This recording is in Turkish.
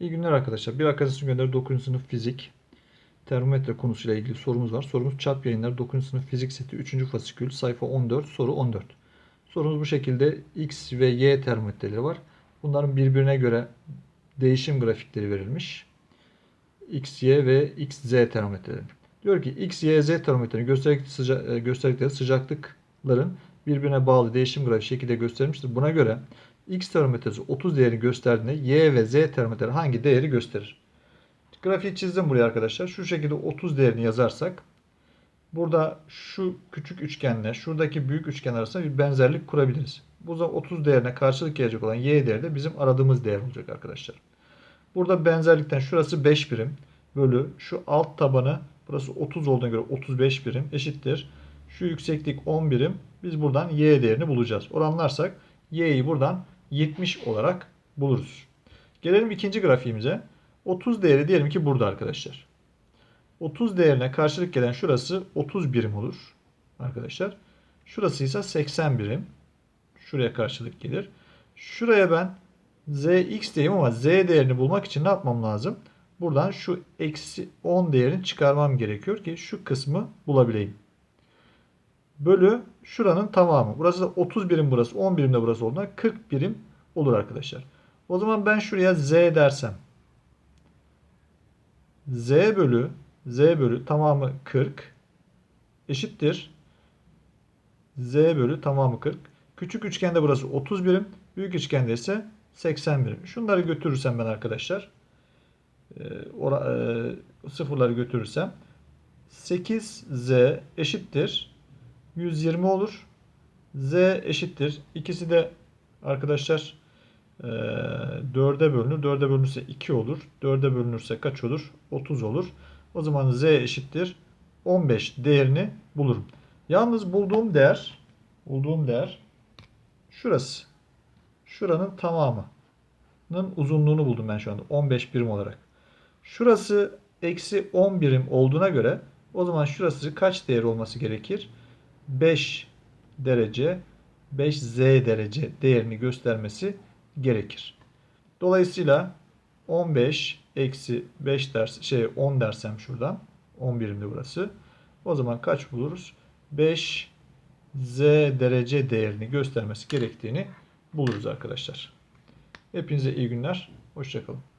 İyi günler arkadaşlar. Bir arkadaşım gönderdi 9. sınıf fizik termometre konusuyla ilgili sorumuz var. Sorumuz çap yayınlar 9. sınıf fizik seti 3. fasikül sayfa 14 soru 14. Sorumuz bu şekilde X ve Y termometreleri var. Bunların birbirine göre değişim grafikleri verilmiş. X, Y ve X, Z termometreleri. Diyor ki X, Y, Z termometrenin gösterdikleri, sıca- e, gösterdikleri sıcaklıkların birbirine bağlı değişim grafiği şekilde gösterilmiştir. Buna göre X termometresi 30 değerini gösterdiğinde Y ve Z termometre hangi değeri gösterir? Grafiği çizdim buraya arkadaşlar. Şu şekilde 30 değerini yazarsak burada şu küçük üçgenle şuradaki büyük üçgen arasında bir benzerlik kurabiliriz. Bu zaman 30 değerine karşılık gelecek olan Y değeri de bizim aradığımız değer olacak arkadaşlar. Burada benzerlikten şurası 5 birim bölü şu alt tabanı burası 30 olduğuna göre 35 birim eşittir. Şu yükseklik 10 birim. Biz buradan Y değerini bulacağız. Oranlarsak Y'yi buradan 70 olarak buluruz. Gelelim ikinci grafiğimize. 30 değeri diyelim ki burada arkadaşlar. 30 değerine karşılık gelen şurası 30 birim olur arkadaşlar. Şurası ise 80 birim. Şuraya karşılık gelir. Şuraya ben zx diyeyim ama z değerini bulmak için ne yapmam lazım? Buradan şu eksi 10 değerini çıkarmam gerekiyor ki şu kısmı bulabileyim. Bölü şuranın tamamı. Burası da 30 birim burası. 10 birim de burası olduğunda 40 birim olur arkadaşlar. O zaman ben şuraya z dersem z bölü z bölü tamamı 40 eşittir z bölü tamamı 40. Küçük üçgende burası 30 birim. Büyük üçgende ise 80 birim. Şunları götürürsem ben arkadaşlar e, e, sıfırları götürürsem 8z eşittir 120 olur. z eşittir. İkisi de arkadaşlar e, 4'e bölünür. 4'e bölünürse 2 olur. 4'e bölünürse kaç olur? 30 olur. O zaman z eşittir 15 değerini bulurum. Yalnız bulduğum değer bulduğum değer şurası. Şuranın tamamının uzunluğunu buldum ben şu anda 15 birim olarak. Şurası eksi 10 birim olduğuna göre o zaman şurası kaç değer olması gerekir? 5 derece 5z derece değerini göstermesi gerekir. Dolayısıyla 15 eksi 5 ders şey 10 dersem şuradan 10 birimde burası. O zaman kaç buluruz? 5 z derece değerini göstermesi gerektiğini buluruz arkadaşlar. Hepinize iyi günler. Hoşçakalın.